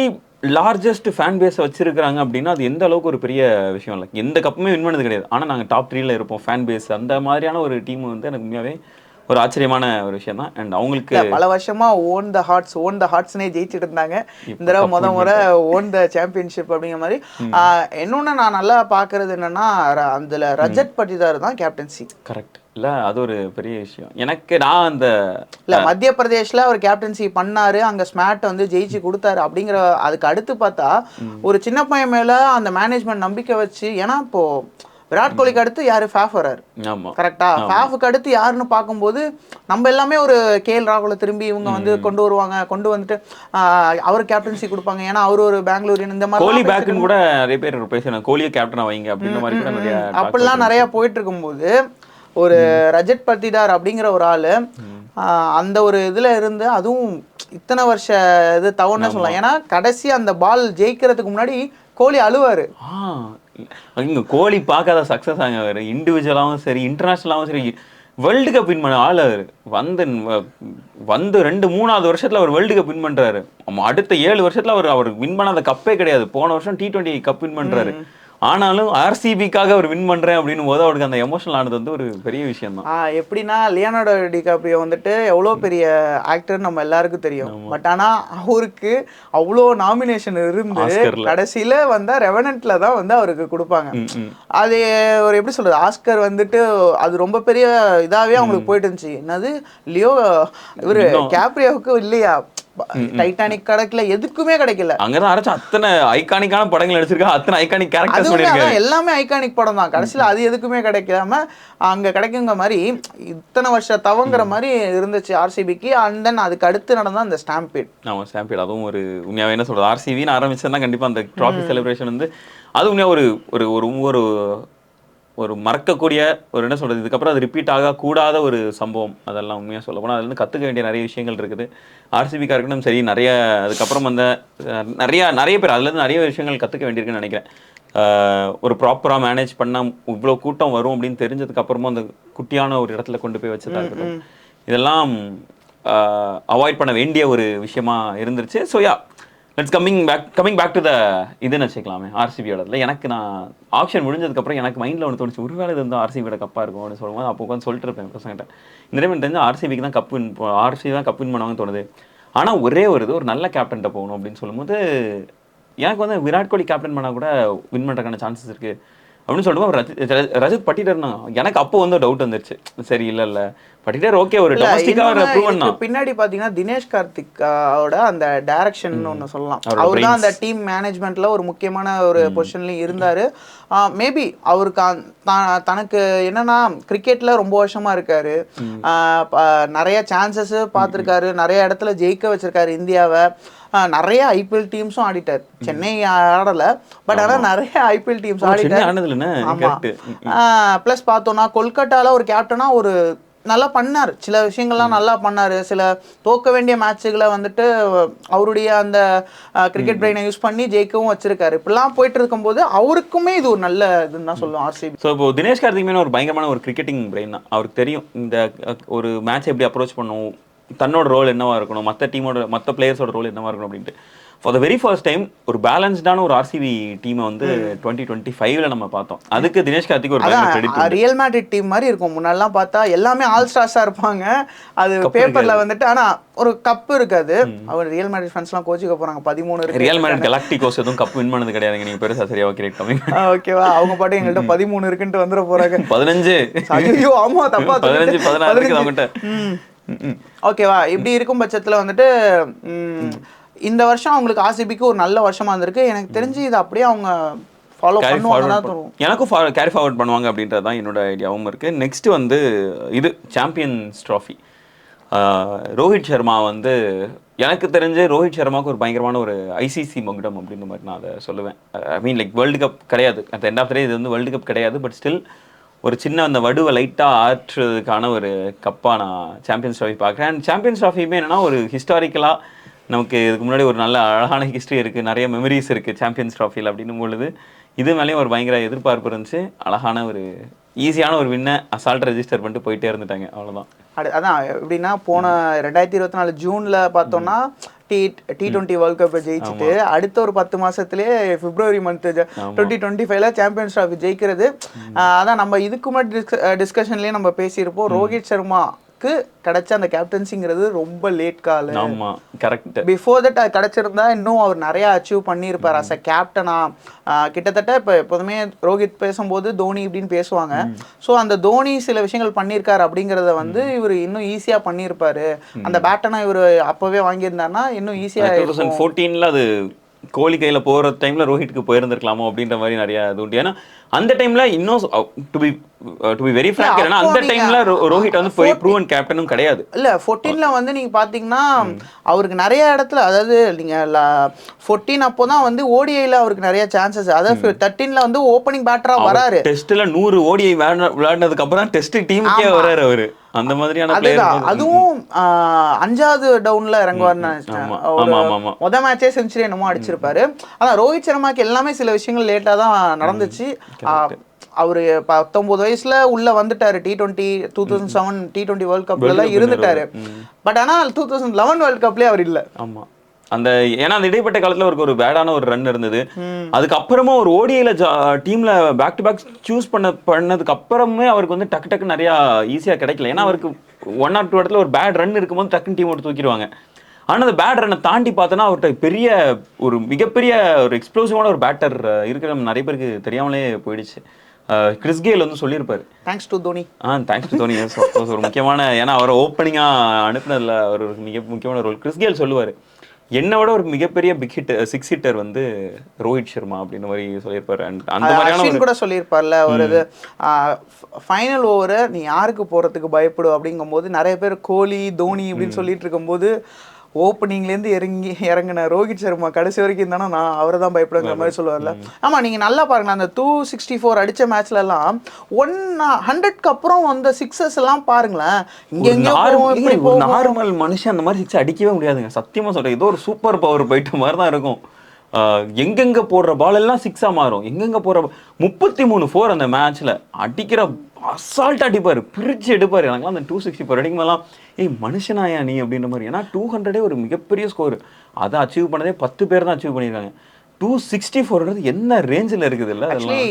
லார்ஜஸ்ட் ஃபேன் பேஸை வச்சுருக்கிறாங்க அப்படின்னா அது எந்த அளவுக்கு ஒரு பெரிய விஷயம் இல்லை. எந்த கப்புமே வின் பண்ணது கிடையாது. ஆனால் நாங்கள் டாப் த்ரீல இருப்போம். ஃபேன் பேஸ் அந்த மாதிரியான ஒரு டீம் வந்து எனக்கு உண்மையாகவே ஒரு ஆச்சரியமான ஒரு விஷயம் தான். அண்ட் அவங்களுக்கு பல வருஷமா won the hearts won the ஹார்ட்ஸ்னே ஜெயிச்சிட்டு இருந்தாங்க. இந்த தடவை முத முறை ஓன் த சாம்பியன்ஷிப் அப்படிங்கிற மாதிரி. ஆஹ், இன்னொன்னு நான் நல்லா பாக்குறது என்னன்னா அதுல ரஜத் பட்டிதார் தான் கேப்டன்சி கரெக்ட் இல்லை அது ஒரு பெரிய விஷயம். எனக்கு நான் அந்த இல்ல மத்திய பிரதேஷ்ல அவர் கேப்டன்சி பண்ணாரு அங்க ஸ்மாட் வந்து ஜெயிச்சு கொடுத்தாரு அப்படிங்கிற அதுக்கு அடுத்து பார்த்தா ஒரு சின்ன பையன் மேல அந்த மேனேஜ்மெண்ட் நம்பிக்கை வச்சு ஏன்னா இப்போ விராட் கோலிக்கு அடுத்து யாரு? ஃபேஃப் வராரு. கரெக்டா ஃபேஃபுக்கு அடுத்து யாருன்னு பார்க்கும்போது நம்ம எல்லாமே ஒரு கேஎல் ராகுல திரும்பி இவங்க வந்து கொண்டு வருவாங்க. கொண்டு வந்துட்டு அவர் கேப்டன்சி கொடுப்பாங்க. ஏன்னா அவர் ஒரு பெங்களூரியன் இந்த மாதிரி கோலி பேக்குன்னு கூட நிறைய பேர் பேசுறாங்க கோலியை கேப்டனா வைங்க அப்படின்ற மாதிரி கூட நிறைய அப்படிலாம் நிறைய போயிட்டு இருக்கும்போது ஒரு ரஜத் பத்திதார் அப்படிங்கிற ஒரு ஆளு அந்த ஒரு இதுல இருந்து அதுவும் இத்தனை வருஷ இது தவறுன்னு சொல்லலாம். ஏன்னா கடைசி அந்த பால் ஜெயிக்கிறதுக்கு முன்னாடி கோலி அழுவாரு. இங்க கோலி பார்க்காத சக்ஸஸ் ஆங்க அவர் இண்டிவிஜுவலாகவும் சரி இன்டர்நேஷ்னலாகவும் சரி வேர்ல்டு கப் வின் பண்ண ஆள் அவர். வந்து வந்து ரெண்டு மூணாவது வருஷத்துல அவர் வேர்ல்டு கப் வின் பண்றாரு. அடுத்த ஏழு வருஷத்துல அவர் அவர் வின் பண்ணாத கப்பே கிடையாது. போன வருஷம் டி டுவெண்ட்டி கப் வின் பண்றாரு. ஆனாலும் ஆர்சிபிக்காக அவர் வின் பண்றேன் அப்படின்னு போது அவருக்கு அந்த எமோஷனல் ஆனது வந்து ஒரு பெரிய விஷயம் தான் எப்படின்னா லியோனார்டோ டிகாப்ரியோ வந்துட்டு எவ்வளோ பெரிய ஆக்டர் நம்ம எல்லாருக்கும் தெரியும். பட் ஆனா அவருக்கு அவ்வளோ நாமினேஷன் இருந்து. கடைசியில வந்தா ரெவனன்ட்ல தான் வந்து அவருக்கு கொடுப்பாங்க. அது ஒரு எப்படி சொல்றது ஆஸ்கர் வந்துட்டு அது ரொம்ப பெரிய இதாவே அவங்களுக்கு போயிட்டு இருந்துச்சு. என்னது லியோ இவரு கேப்ரியோவுக்கு இல்லையா? டைட்டானிக் கிடைக்கல எதுக்குமே கிடைக்கல. அங்கதான் அரைச்சு அத்தனை ஐகானிக்கான படங்கள் நடிச்சிருக்கா அத்தனை ஐகானிக் கேரக்டர்ஸ் எல்லாமே ஐகானிக் படம் தான். கடைசியில் அது எதுக்குமே கிடைக்காம அங்க கிடைக்குங்க மாதிரி இத்தனை வருஷ தவங்கிற மாதிரி இருந்துச்சு ஆர்சிபிக்கு அண்ட் தென் அதுக்கு அடுத்து நடந்த அந்த ஸ்டாம்பீட் ஆமாம் சாம்பியன் அதுவும் ஒரு உண்மையாவே என்ன சொல்றது? ஆர்சிவின்னு ஆரம்பிச்சதுனா கண்டிப்பா அந்த ட்ராஃபி செலிப்ரேஷன் வந்து அது உண்மையா ஒரு ஒரு ஒரு ஒரு மறக்கக்கூடிய ஒரு என்ன சொல்றது இதுக்கப்புறம் அது ரிப்பீட் ஆகக்கூடாத ஒரு சம்பவம். அதெல்லாம் உண்மையாக சொல்ல போனால் அதுலேருந்து கற்றுக்க வேண்டிய நிறைய விஷயங்கள் இருக்குது. ஆர்சிபிக்காக இருக்கட்டும் சரி நிறைய அதுக்கப்புறம் அந்த அஹ், நிறைய நிறைய பேர் அதுலேருந்து நிறைய விஷயங்கள் கற்றுக்க வேண்டியிருக்குன்னு நினைக்கிறேன். ஒரு ப்ராப்பராக மேனேஜ் பண்ணால் இவ்வளோ கூட்டம் வரும் அப்படின்னு தெரிஞ்சதுக்கு அப்புறமும் அந்த குட்டியான ஒரு இடத்துல கொண்டு போய் வச்சதா இருக்கட்டும். இதெல்லாம் அவாய்ட் பண்ண வேண்டிய ஒரு விஷயமா இருந்துருச்சு. So ya let's coming back coming back to the இதுன்னு வச்சுக்கலாமே ஆர்சிபியோட இதில் எனக்கு நான் ஆப்ஷன் முடிஞ்சதுக்கப்புறம் எனக்கு மைண்டில் ஒன்று தோணுச்சு. ஒருவேளை இது வந்து ஆர்சிபியோட கப்பாக இருக்கும் அப்படின்னு சொல்லும்போது அப்போ உட்காந்து சொல்லிட்டு இருப்பேன் பசங்கிட்ட இந்த டைம் தெரிஞ்சு ஆர்சிபிக்கு தான் கப் வின் ஆர்சிபி தான் கப் வின் பண்ணுவாங்கன்னு தோணுது. ஆனால் ஒரே ஒரு இது ஒரு நல்ல கேப்டன்ட்ட போகணும் அப்படின்னு சொல்லும்போது எனக்கு வந்து விராட் கோலி கேப்டன் பண்ணால் கூட வின் பண்ணுறதுக்கான சான்சஸ் இருக்குது அப்படின்னு சொல்லும்போது ரஜித் ரஜ- ரஜத் பட்டிட்டர்னா எனக்கு அப்போ வந்து டவுட் வந்துருச்சு. சரி இல்லை இல்லை. பட்டிட்டர் ஓகே ஒரு டொமஸ்டிக்காக பின்னாடி பாத்தீங்கன்னா தினேஷ் கார்த்திக் அவரோட அந்த டைரக்ஷன் ஒன்னு சொல்லலாம். அவர் தான். அந்த டீம் மேனேஜ்மெண்ட்ல ஒரு முக்கியமான ஒரு பொசிஷன்லயும் இருந்தாரு. மேபி அவருக்கு தனக்கு என்னன்னா கிரிக்கெட்ல ரொம்ப வருஷமா இருக்காரு. நிறைய சான்சஸ் பார்த்திருக்காரு. நிறைய இடத்துல ஜெயிக்க வச்சிருக்காரு இந்தியாவை. நிறைய ஐபிஎல் டீம்ஸும் ஆடிட்டார். சென்னை ஆடல பட் ஆனா நிறைய ஐபிஎல் டீம்ஸ் ஆடிட்டார். ஆனதுலன்னு ஆமா. கரெக்ட் ப்ளஸ் பார்த்தோம்னா கொல்கட்டால ஒரு கேப்டனா ஒரு நல்லா பண்ணார். சில விஷயங்கள்லாம் நல்லா பண்ணாரு. சில தோக்க வேண்டிய மேட்சுகளை வந்துட்டு அவருடைய அந்த கிரிக்கெட் பிரெயினை யூஸ் பண்ணி ஜெயிக்கவும் வச்சிருக்காரு. இப்படிலாம் போயிட்டு இருக்கும்போது அவருக்குமே இது ஒரு நல்ல இதுன்னு தான் சொல்லுவோம் ஆர்சிபி ஸோ இப்போ தினேஷ் கார்த்திக் ஒரு பயங்கரமான ஒரு கிரிக்கெட்டிங் பிரெயின் தான். அவருக்கு தெரியும் இந்த ஒரு மேட்ச் எப்படி அப்ரோச் பண்ணும் தன்னோட ரோல் என்னவா இருக்கணும்? மற்ற டீமோட மற்ற பிளேயர்ஸோட ரோல் என்னவா இருக்கணும் அப்படின்ட்டு. For the very first time ஒரு பேலன்ஸ்டான ஒரு ஆர்சிபி டீமை வந்து டுவெண்ட்டி டுவெண்ட்டி ஃபைவ்ல நம்ம பார்த்தோம். அதுக்கு தினேஷ் கார்த்திக் ஒரு ரியல் மேட்ரிட் டீம் மாதிரி இருக்கும். முன்னாடிலாம் பார்த்தா எல்லாமே ஆல் ஸ்டார்ஸா இருப்பாங்க. அது பேப்பர்ல வந்துட்டு ஆனா ஒரு கப் இருக்காது. அவர் ரியல் மேட்ரிட் ஃபேன்ஸ்லாம் கோச்சிக்க போறாங்க. பதிமூணு இருக்கு. ரியல் மேட் கலாக்டிகோஸ் எதுவும் கப் வின் பண்ணது கிடையாதுங்க. நீங்க பெருசா சரியா கிரியேட் பண்ணி ஓகேவா அவங்க பாட்டு எங்கள்கிட்ட பதிமூணு இருக்குன்ட்டு வந்துட போறாங்க. பதினஞ்சு. ஐயோ ஆமா தப்பா பதினஞ்சு. பதினாறு. அவங்ககிட்ட. ஓகேவா இப்படி இருக்கும் பட்சத்துல வந்துட்டு இந்த வருஷம் அவங்களுக்கு ஆர்சிபிக்கு ஒரு நல்ல வருஷமா இருந்திருக்கு. எனக்கு தெரிஞ்சு இது அப்படியே அவங்க ஃபாலோ பண்ணுவாங்க எனக்கும் கேரி ஃபார்வர்ட் பண்ணுவாங்க அப்படின்றது தான் என்னோட ஐடியாவும் இருக்கு. நெக்ஸ்ட் வந்து இது சாம்பியன்ஸ் ட்ராஃபி ரோஹித் சர்மா வந்து எனக்கு தெரிஞ்சு ரோஹித் சர்மாவுக்கு ஒரு பயங்கரமான ஒரு ஐசிசி மகுடம் அப்படின்ற மாதிரி நான் அதை சொல்லுவேன். I mean like world cup கிடையாது. அட் எண்ட் ஆஃப் இது வந்து வேர்ல்டு கப் கிடையாது பட் ஸ்டில் ஒரு சின்ன அந்த வடுவை லைட்டாக ஆற்றுறதுக்கான ஒரு கப்பாக நான் சாம்பியன்ஸ் ட்ராஃபி பார்க்குறேன். அண்ட் சாம்பியன்ஸ் ட்ராஃபியுமே என்னன்னா ஒரு ஹிஸ்டாரிக்கலாக நமக்கு இதுக்கு முன்னாடி ஒரு நல்ல அழகான ஹிஸ்ட்ரி இருக்குது நிறைய மெமரிஸ் இருக்குது சாம்பியன்ஸ் ட்ராஃபியில் அப்படின்னும் பொழுது இது மேலேயும் ஒரு பயங்கர எதிர்பார்ப்பு இருந்துச்சு. அழகான ஒரு ஈஸியான ஒரு வின்னை அசால்ட் ரெஜிஸ்டர் பண்ணிட்டு போயிட்டே இருந்துட்டாங்க. அவ்வளவுதான். அடு- அதான் எப்படின்னா போன ரெண்டாயிரத்தி இருபத்தி நாலு ஜூன்ல பார்த்தோம்னா டி டி டுவெண்ட்டி வேர்ல்ட் கப்பை ஜெயிச்சுட்டு அடுத்த ஒரு பத்து மாசத்துலயே பிப்ரவரி மந்த் டுவெண்ட்டி டுவெண்ட்டி ஃபைவ்ல சாம்பியன்ஸ் ட்ராஃபி ஜெயிக்கிறது. அதான் நம்ம இதுக்கு முன்னாடி டிஸ்கஷன்லயே நம்ம பேசியிருப்போம். ரோஹித் சர்மாக்கு கிடைச்ச அந்த கேப்டன்சிங்கிறது ரொம்ப லேட் கால். ஆமா கரெக்ட் பிஃபோர் தட் அது கிடைச்சிருந்தா இன்னும் அவர் நிறைய அச்சீவ் பண்ணியிருப்பார் அஸ் அ கேப்டனா கிட்டத்தட்ட இப்போ எப்போதுமே ரோஹித் பேசும்போது தோனி இப்படின்னு பேசுவாங்க. ஸோ அந்த தோனி சில விஷயங்கள் பண்ணியிருக்காரு அப்படிங்கிறத வந்து இவர் இன்னும் ஈஸியா பண்ணியிருப்பாரு. அந்த பேட்டனை இவர் அப்பவே வாங்கியிருந்தாருன்னா இன்னும் டூ ஈஸியா தௌசண்ட் ஃபோர்டீனில் அது கோலி கையில போற டைம்ல ரோஹித்துக்கு போயிருந்திருக்கலாமோ அப்படின்ற மாதிரி நிறைய இது உண்டு. ஏன்னா அந்த டைம்ல இன்னும் to be to be very frank அந்த டைம்ல ரோஹித் வந்து பெரிய ப்ரூவன் கேப்டனும் கிடையாது. இல்ல ஃபோர்டீன்ல வந்து நீங்க பாத்தீங்கன்னா அவருக்கு நிறைய இடத்துல அதாவது நீங்க ஃபோர்டீன் அப்போ தான் வந்து ஓடிஐல அவருக்கு நிறைய சான்சஸ் அதாவது தேர்ட்டீன்ல வந்து ஓப்பனிங் பேட்டரா வராரு. டெஸ்ட்ல நூறு ஓடிஐ விளையாடினதுக்கு அப்புறம் டெஸ்ட் டீமுக்கே வராரு அவரு. அந்த மாதிரியான பிளேயர் அதுவும் அஞ்சாவது டவுன்ல இறங்குவார்னு நினைச்சேன் ஆமா, ஒரு ஆமா, ஆமா, ஆமா. முத மேட்சே செஞ்சுரி என்னமோ அடிச்சிருப்பாரு. ஆனா ரோஹித் சர்மாக்கு எல்லாமே சில விஷயங்கள் லேட்டா தான் நடந்துச்சு. அவரு பத்தொன்பது வயசுல உள்ள வந்துட்டாரு. T twenty two thousand seven T twenty world கப்ல எல்லாம் இருந்துட்டாரு. பட் ஆனா டூ தௌசண்ட் லெவன் வேர்ல்ட் கப்லயே அவர் இல்ல. ஆமா. அந்த ஏன்னா அந்த இடைப்பட்ட காலத்துல அவருக்கு ஒரு பேடான ஒரு ரன் இருந்தது. அதுக்கப்புறமா ஒரு ஓடிஐல டீம்ல பேக் டு பேக் சூஸ் பண்ண பண்ணதுக்கு அப்புறமே அவருக்கு வந்து டக்கு டக்கு நிறைய ஈஸியா கிடைக்கல. ஏன்னா அவருக்கு ஒன் ஆர் டூ இடத்துல ஒரு பேட் ரன் இருக்கும்போது டக்குன்னு டீம் விட்டு தூக்கிடுவாங்க. ஆனா அந்த பேட் ரன்னை தாண்டி பார்த்தோன்னா அவர்கிட்ட பெரிய ஒரு மிகப்பெரிய ஒரு எக்ஸ்ப்ளோசிவான ஒரு பேட்டர் இருக்கிற நிறைய பேருக்கு தெரியாமலே போயிடுச்சு. கிறிஸ் கெயில் வந்து சொல்லியிருப்பாரு. தேங்க்ஸ் டு தோனி ஆ தேங்க்ஸ் டு தோனி ஒரு முக்கியமான ஏன்னா அவரை ஓப்பனிங்காக அனுப்புனதுல அவர் ஒரு மிக முக்கியமான ரோல் கிறிஸ் கேல் சொல்லுவார் என்னை விட ஒரு மிகப்பெரிய பிக் ஹிட் சிக்ஸ் ஹிட்டர் வந்து ரோஹித் சர்மா அப்படின்ற மாதிரி சொல்லியிருப்பாரு. அந்த மாதிரியான கூட சொல்லியிருப்பார்ல ஒரு இது. ஃபைனல் ஓவரை நீ யாருக்கு போறதுக்கு பயப்படு அப்படிங்கும்போது நிறைய பேர் கோலி தோனி அப்படின்னு சொல்லிட்டு இருக்கும்போது ஓப்பனிங்லேருந்து இறங்கி இறங்கின ரோஹித் சர்மா கடைசி வரைக்கும் தானே நான் அவரை தான் பயப்படுங்கிற மாதிரி சொல்லுவார்ல. ஆமா நீங்க நல்லா பாருங்க அந்த டூ சிக்ஸ்டி ஃபோர் அடிச்ச மேட்ச்ல எல்லாம் ஒன் ஹண்ட்ரட்க்கு அப்புறம் வந்த சிக்ஸஸ் எல்லாம் பாருங்களேன். இங்க நார்மல் மனுஷன் அந்த மாதிரி சிக்ஸ் அடிக்கவே முடியாதுங்க. சத்தியமா சொல்றேன். ஏதோ ஒரு சூப்பர் பவர் போயிட்ட மாதிரி தான் இருக்கும். எங்கெங்க போடுற பால் எல்லாம் சிக்ஸா மாறும். எங்கெங்க போடுற முப்பத்தி மூணு ஃபோர் அந்த மேட்ச்ல அடிக்கிற அசால்ட் அடிப்பார். பிரிச்சு எடுப்பார். எனக்குலாம் அந்த டூ சிக்ஸ்டி ஃபோர் அடிக்கும்போதெல்லாம் ஏய் மனுஷனாயா நீ? அப்படின்ற மாதிரி. ஏன்னா டூ ஹண்ட்ரடே ஒரு மிகப்பெரிய ஸ்கோர் அதை அச்சீவ் பண்ணதே பத்து பேர் தான் அச்சீவ் பண்ணியிருக்காங்க. டூ சிக்ஸ்டி ஃபோர்ன்றது என்ன ரேஞ்சில் இருக்குது இல்லை ஆக்சுவலி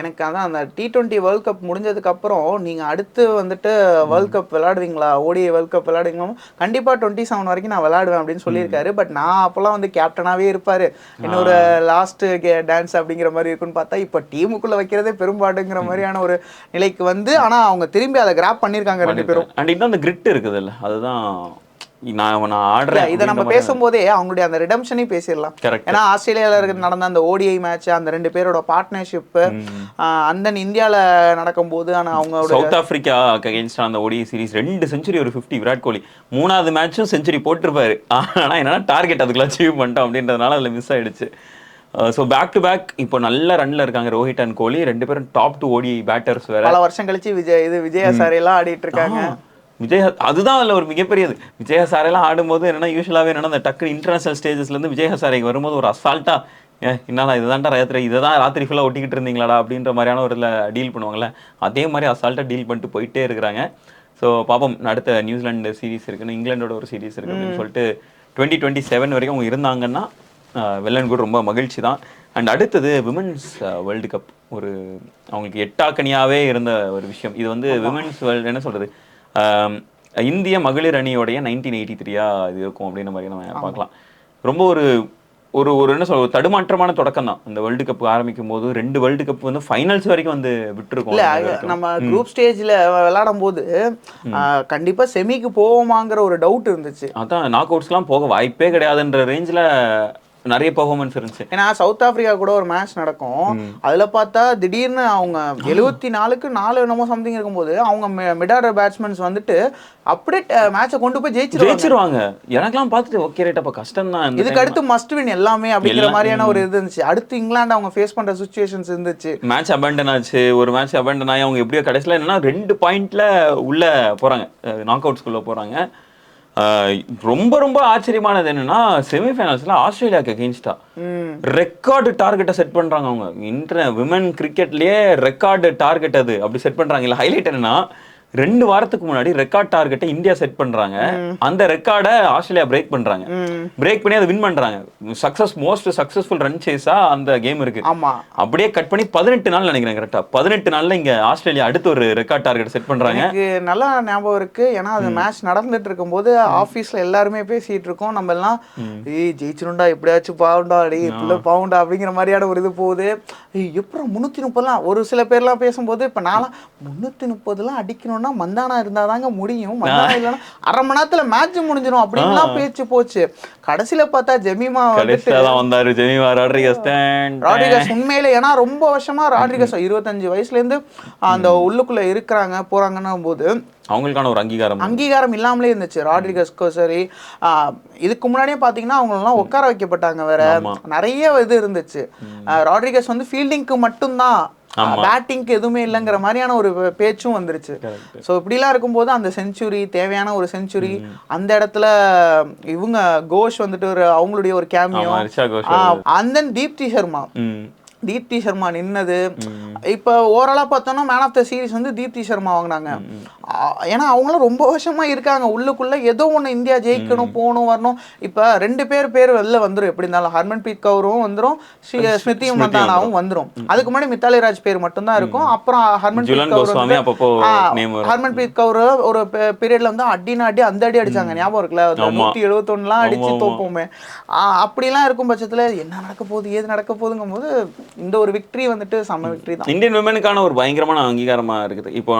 எனக்கு அதான் அந்த டி டுவெண்ட்டி வேர்ல்ட் கப் முடிஞ்சதுக்கு அப்புறம் நீங்க அடுத்து வந்துட்டு வேர்ல்ட் கப் விளையாடுவீங்களா? ஓடிஐ வேர்ல்ட் கப் விளையாடுவீங்களா? கண்டிப்பா டுவெண்ட்டி செவன் வரைக்கும் நான் விளையாடுவேன் அப்படின்னு சொல்லியிருக்காரு. பட் நான் அப்போல்லாம் வந்து கேப்டனாவே இருப்பாரு. இன்னொரு லாஸ்ட் டான்ஸ் அப்படிங்கிற மாதிரி இருக்குன்னு பார்த்தா இப்போ டீமுக்குள்ள வைக்கிறதே பெரும்பாடுங்கிற மாதிரியான ஒரு நிலைக்கு வந்து ஆனா அவங்க திரும்பி அதை கிராப் பண்ணியிருக்காங்க ரெண்டு பேரும். அண்ட் இன்னும் அந்த கிரிட் இருக்குதுல்ல. அதுதான் நான் நான் ஆடுறேன் இதை நம்ம பேசும்போதே அவங்களுடைய அந்த ரிடம்ஷனையும் பேசிடலாம். ஏன்னா ஆஸ்திரேலியால இருக்க நடந்த அந்த ஓடிஐ மேட்ச் அந்த ரெண்டு பேரோட பார்ட்னர்ஷிப் அந்த இந்தியால நடக்கும்போது ஆனா அவங்களோட சவுத் ஆப்பிரிக்கா அகைன்ஸ்ட் அந்த ஓடி சீரிஸ் ரெண்டு செஞ்சுரி ஒரு 50 விராட் கோலி. மூணாவது மேட்சும் செஞ்சுரி போட்டிருப்பாரு. ஆனா என்னன்னா டார்கெட் அதுக்குள்ள அச்சீவ் பண்ணிட்டோம் அப்படின்றதுனால அதுல மிஸ் ஆயிடுச்சு. ஸோ பேக் டு பேக் இப்போ நல்ல ரன்ல இருக்காங்க ரோஹித் அண்ட் கோலி. ரெண்டு பேரும் டாப் டு ஓடி பேட்டர்ஸ் வேற. பல வருஷம் கழிச்சு விஜய் இது விஜயா சார் எல்லாம் ஆடிட்டு இருக்காங்க. விஜய் அதுதான் அதில் ஒரு மிகப்பெரியது. விஜய் ஹசாரெல்லாம் ஆடும்போது என்னன்னா யூஸ்வலாகவே என்னன்னா அந்த டக்கு இன்டர்நேஷனல் ஸ்டேஜஸ்லேருந்து விஜய் ஹசாரைக்கு வரும்போது ஒரு அசால்ட்டா ஏ என்னடா இதுதான்டா ராத்திரி இதை தான் ராத்திரி ஃபுல்லாக ஒட்டிக்கிட்டு இருந்தீங்களாடா அப்படின்ற மாதிரியான ஒரு டீல் பண்ணுவாங்கல்ல அதே மாதிரி அசால்ட்டாக டீல் பண்ணிட்டு போயிட்டே இருக்கிறாங்க. ஸோ பாப்போம் அடுத்த நியூசிலாந்து சீரிஸ் இருக்குன்னு இங்கிலாண்டோட ஒரு சீரிஸ் இருக்கு அப்படின்னு சொல்லிட்டு டுவெண்ட்டி டுவெண்ட்டி செவன் வரைக்கும் அவங்க இருந்தாங்கன்னா அண்ட் குட் ரொம்ப மகிழ்ச்சி தான். அண்ட் அடுத்தது விமன்ஸ் வேர்ல்டு கப் ஒரு அவங்களுக்கு எட்டாக்கனியாவே இருந்த ஒரு விஷயம். இது வந்து விமன்ஸ் வேர்ல்டு என்ன சொல்றது? ஆம், இந்திய மகளிர் அணியோடைய நைன்டீன் எயிட்டி த்ரீயா இது இருக்கும் அப்படின்ற மாதிரி நம்ம பார்க்கலாம். ரொம்ப ஒரு ஒரு ஒரு என்ன ஒரு தடுமாற்றமான தொடக்கம் தான். இந்த வேர்ல்டு கப் ஆரம்பிக்கும் போது ரெண்டு வேர்ல்டு கப் வந்து ஃபைனல்ஸ் வரைக்கும் வந்து விட்டுருக்கோம் இல்ல. நம்ம குரூப் ஸ்டேஜ்ல விளையாடும் போது கண்டிப்பா செமிக்கு போவோமாங்கிற ஒரு டவுட் இருந்துச்சு. அதான் நாக் அவுட்ஸ்லாம் போக வாய்ப்பே கிடையாதுன்ற ரேஞ்சில் நிறைய பெர்ஃபார்மன்ஸ் இருந்துச்சு. ஏன்னா சவுத் ஆப்பிரிக்கா கூட ஒரு மேட்ச் நடக்கும். அதுல பார்த்தா திடீர்னு அவங்க எழுபத்தி நாலுக்கு நாலு என்னமோ சம்திங் இருக்கும்போது அவங்க மிட் ஆர்டர் பேட்ஸ்மேன்ஸ் வந்துட்டு அப்படியே மேட்சை கொண்டு போய் ஜெயிச்சிருவாங்க. ஜெயிச்சிருவாங்க. எனக்கெல்லாம் பார்த்துட்டு ஓகே ரைட் அப்போ கஷ்டம் தான் இதுக்கு அடுத்து மஸ்ட் வின் எல்லாமே அப்படிங்கிற மாதிரியான ஒரு இது இருந்துச்சு. அடுத்து இங்கிலாந்து அவங்க ஃபேஸ் பண்ற சுச்சுவேஷன்ஸ் இருந்துச்சு. மேட்ச் அபேண்டன் ஆச்சு. ஒரு மேட்ச் அபேண்டன் ஆகி அவங்க எப்படியோ கடைசியில் என்னன்னா ரெண்டு பாயிண்ட்ல உள்ள போறாங்க. நாக் அவுட்ஸ்குள்ள போறாங்க. ரொம்ப ரொம்ப ஆச்சரியமானது என்னன்னா செமிஃபைனல்ஸ்ல ஆஸ்திரேலியாக்கு அகேன்ஸ்டா ம். ரெக்கார்டு டார்கெட்டை செட் பண்றாங்க அவங்க. இன்டர் விமன் கிரிக்கெட்லயே ரெக்கார்டு டார்கெட் அது அப்படி செட் பண்றாங்க. இல்ல ஹைலைட் என்னன்னா ரெண்டு வாரத்துக்கு முன்னாடி ரெக்கார்ட் டார்கெட்டை இந்தியா செட் பண்றாங்க. அந்த ரெக்கார்டை ஆஸ்திரேலியா பிரேக் பண்றாங்க. பிரேக் பண்ணி அதை வின் பண்றாங்க. சக்சஸ் மோஸ்ட் சக்சஸ்ஃபுல் ரன் சேஸா அந்த கேம் இருக்கு. ஆமா. அப்படியே கட் பண்ணி பதினெட்டு நாள் நினைக்கிறேன் கரெக்டா பதினெட்டு நாள்ல இங்க ஆஸ்திரேலியா அடுத்து ஒரு ரெக்கார்ட் டார்கெட் செட் பண்றாங்க. நல்லா ஞாபகம் இருக்கு. ஏன்னா அது மேட்ச் நடந்துட்டு இருக்கும்போது ஆபீஸ்ல எல்லாருமே பேசிட்டு இருக்கோம். நம்ம எல்லாம் ஏய் ஜெயிச்சிருண்டா எப்படியாச்சும் பாவுண்டா டேய் இப்படி பாவுண்டா அப்படிங்கிற மாதிரியான ஒரு இது போகுது. எப்படி முன்னூத்தி முப்பதுலாம்? ஒரு சில பேர்லாம் பேசும்போது இப்ப நான்லாம் முன்னூத்தி முப்பதுலாம் அடிக்கணும்னா மந்தானா இருந்தாதாங்க முடியும். மந்தானா இல்லைன்னா அரை மணி நேரத்துல மேட்ச் முடிஞ்சிடும் அப்படின்லாம் பேச்சு போச்சு. கடைசியில பார்த்தா ஜெமிமா வந்தாரு ஜெமிமா ராட்ரிகஸ் ராட்ரிகஸ் உண்மையில ஏன்னா ரொம்ப வருஷமா ராட்ரிகஸ் இருபத்தஞ்சு வயசுல இருந்து அந்த உள்ளுக்குள்ள இருக்கிறாங்க போறாங்கன்னும் போது அவங்களுக்கான ஒரு அங்கீகாரம். அங்கீகாரம் இல்லாமலே இருந்துச்சு. ராட்ரிகஸ்க்கும் சரி இதுக்கு முன்னாடியே பாத்தீங்கன்னா அவங்களெல்லாம் உட்கார வைக்கப்பட்டாங்க வேற. நிறைய இது இருந்துச்சு. ராட்ரிகஸ் வந்து ஃபீல்டிங்க்கு மட்டும்தான் பேட்டிங்க்கு எதுவுமே இல்லைங்கிற மாதிரியான ஒரு பேச்சும் வந்துருச்சு. ஸோ இப்படிலாம் இருக்கும்போது அந்த செஞ்சுரி தேவையான ஒரு செஞ்சுரி அந்த இடத்துல இவங்க கோஷ் வந்துட்டு ஒரு அவங்களுடைய ஒரு cameo and then Deepti Sharma Deepti Sharma நின்னது. இப்போ ஓவராலா பார்த்தோம்னா மேன் ஆஃப் த சீரிஸ் வந்து தீப்தி சர்மா வாங்கினாங்க. ஏன்னா அவங்களும் ரொம்ப வருஷமா இருக்காங்க. உள்ளுக்குள்ள ஏதோ ஒண்ணு இந்தியா ஜெயிக்கணும் போகணும் வரணும். இப்போ ரெண்டு பேர் பேர் வெளில வந்துரும். எப்படி இருந்தாலும் ஹர்மன் பிரீத் கவுரும் வந்துரும். ஸ்ரீ- ஸ்மிருதி மந்தானாவும் வந்துரும். அதுக்கு முன்னாடி மித்தாலி ராஜ் பேர் மட்டும் தான் இருக்கும். அப்புறம் ஹர்மன் ஜுலன் பிரீத் கவுர் கோஸ்வாமி வந்து- அப்பப்போ ஆ, நேம் வரும். ஹர்மன் பிரீத் கவுர் ஒரு பீரியட்ல வந்து அடினா அடி அந்த அடி அடிச்சாங்க. ஞாபகம் இருக்குல்ல. நூத்தி எழுபத்தொன்னுலாம் அடிச்சு. தோப்போமே. அப்படிலாம் இருக்கும் பட்சத்துல என்ன நடக்க போகுது ஏது நடக்க போகுதுங்கும் போது இந்த ஒரு விக்டரி வந்துட்டு செம்ம விக்டரி தான். இந்தியன் விமனுக்கான ஒரு பயங்கரமான அங்கீகாரமா இருக்குது. இப்போ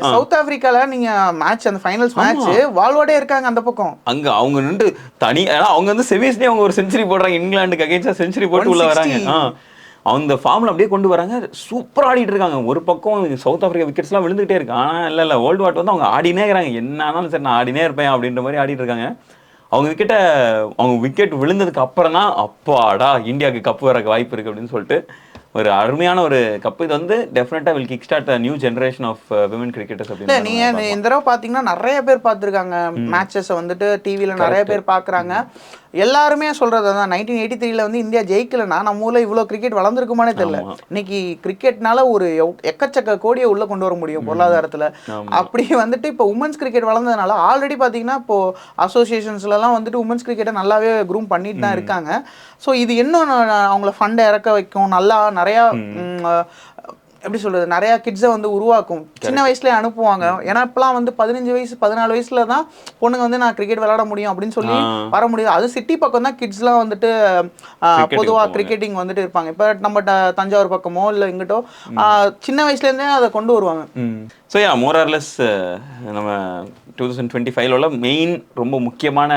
சவுத் ஆப்பிரிக்கால நீங்க மேட்ச் அந்த ஃபைனல்ஸ் மேட்ச் வால்வாடே இருக்காங்க அந்த பக்கம். அங்க அவங்க நின்று தனி ஏன்னா அவங்க வந்து செமிஸ்லயே அவங்க ஒரு செஞ்சுரி போடுறாங்க. இங்கிலாந்துக்கு அகைன்ஸ்டா செஞ்சுரி போட்டு உள்ள வராங்க. 160. ஆ. அந்த ஃபார்ம்ல அப்படியே கொண்டு வராங்க. சூப்பரா ஆடிட்டு இருக்காங்க. ஒரு பக்கம் சவுத் ஆப்பிரிக்கா விக்கெட்ஸ் எல்லாம் விழுந்துகிட்டே இருக்கு. ஆனா இல்ல இல்ல வேர்ல்டு வாட் வந்து அவங்க ஆடினே இருக்கிறாங்க. என்ன ஆனாலும் சரி நான் ஆடினே இருப்பேன் அப்படின்ற மாதிரி ஆடிட்டு இருக்காங்க. அவங்க கிட்ட அவங்க விக்கெட் விழுந்ததுக்கு அப்புறம் தான் அப்பாடா இந்தியாவுக்கு கப்பு வரக்கு வாய்ப்பு இருக்கு அப்படின்னு சொல்லிட்டு ஒரு அருமையான ஒரு கப்பு இது வந்து டெஃபினட்டா will kick start new generation of women cricketers அப்படின்னு நீங்க இந்த- தடவை பாத்தீங்கன்னா நிறைய பேர் பார்த்திருக்காங்க. மேட்சஸ் வந்துட்டு டிவில நிறைய பேர் பாக்குறாங்க. எல்லாருமே சொல்றது அதான். நைன்டீன் எயிட்டி த்ரீல வந்து இந்தியா ஜெயிக்கலன்னா நம்ம ஊர்ல இவ்வளவு கிரிக்கெட் வளர்ந்துருக்குமானே தெரியல. இன்னைக்கு கிரிக்கெட்னால ஒரு எக்கச்சக்க கோடியை உள்ள கொண்டு வர முடியும் பொருளாதாரத்துல. அப்படி வந்துட்டு இப்போ உமன்ஸ் கிரிக்கெட் வளர்ந்ததுனால ஆல்ரெடி பாத்தீங்கன்னா இப்போ அசோசியேஷன்ஸ்ல எல்லாம் வந்துட்டு உமன்ஸ் கிரிக்கெட்டை நல்லாவே க்ரூம் பண்ணிட்டு தான் இருக்காங்க. ஸோ இது இன்னும் அவங்கள ஃபண்டை இறக்க வைக்கும். நல்லா நிறையா எப்படி சொல்றது நிறைய கிட்ஸை வந்து உருவாக்கும். சின்ன வயசுலயே அனுப்புவாங்க. ஏன்னா இப்பெல்லாம் வந்து பதினஞ்சு வயசு பதினாலு வயசுல தான் பொண்ணுங்க வந்து நான் கிரிக்கெட் விளையாட முடியும் அப்படின்னு சொல்லி. வர முடியும் அது சிட்டி பக்கம் தான் கிட்ஸ்லாம் வந்துட்டு ஆஹ், Cricket பொதுவா போவாங்க. கிரிக்கெட்டிங் வந்துட்டு இருப்பாங்க. இப்போ நம்ம தஞ்சாவூர் பக்கமோ இல்லை இங்கிட்டோ சின்ன வயசுல இருந்தே அதை கொண்டு வருவாங்க. So yeah more or less நம்ம டூ தௌசண்ட் டுவெண்ட்டி ஃபைவ்ல மெயின் ரொம்ப முக்கியமான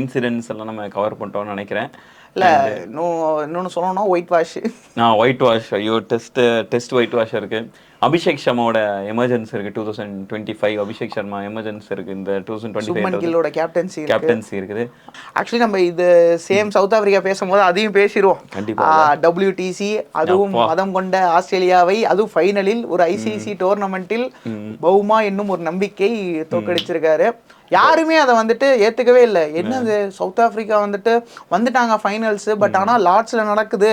இன்சிடென்ட்ஸ் எல்லாம் நம்ம கவர் பண்ணிட்டோம்னு நினைக்கிறேன். இல்ல இன்னும் இன்னொன்னு சொல்லணும்னா ஒயிட் வாஷ் நான் ஒயிட் வாஷ் ஐயோ டெஸ்ட் டெஸ்ட் ஒயிட் வாஷ் இருக்கு. அபிஷேக் சர்மாவோட எமர்ஜென்சி இருக்கு two thousand twenty five Abhishek Sharma emergency இருக்கு இந்த டூ தௌசண்ட் டுவெண்ட்டி கில்லோட கேப்டன்சி கேப்டன்சி இருக்குது. ஆக்சுவலி நம்ம இது சேம் சவுத் ஆப்பிரிக்கா பேசும்போது அதையும் பேசிடுவோம். கண்டிப்பா. டபிள்யூடிசி அதுவும் மதம் கொண்ட ஆஸ்திரேலியாவை அதுவும் ஃபைனலில் ஒரு ஐசிசி டோர்னமெண்ட்டில் பவுமா என்னும் ஒரு நம்பிக்கை தோக்கடிச்சிருக்காரு யாருமே அதை வந்துட்டு ஏத்துக்கவே இல்லை. என்னது? சவுத் ஆப்பிரிக்கா வந்துட்டு வந்துட்டாங்க ஃபைனல்ஸ் பட் ஆனா லார்ட்ஸ்ல நடக்குது.